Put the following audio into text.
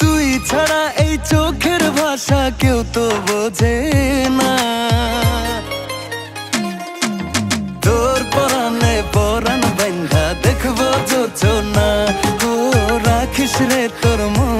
তুই ছাড়া এই চোখের ভাষা কেউ তো বোঝে না। তোর পরানে পরান বান্ধা দেখব যোচনা। ও রাখিস রে তোর মন।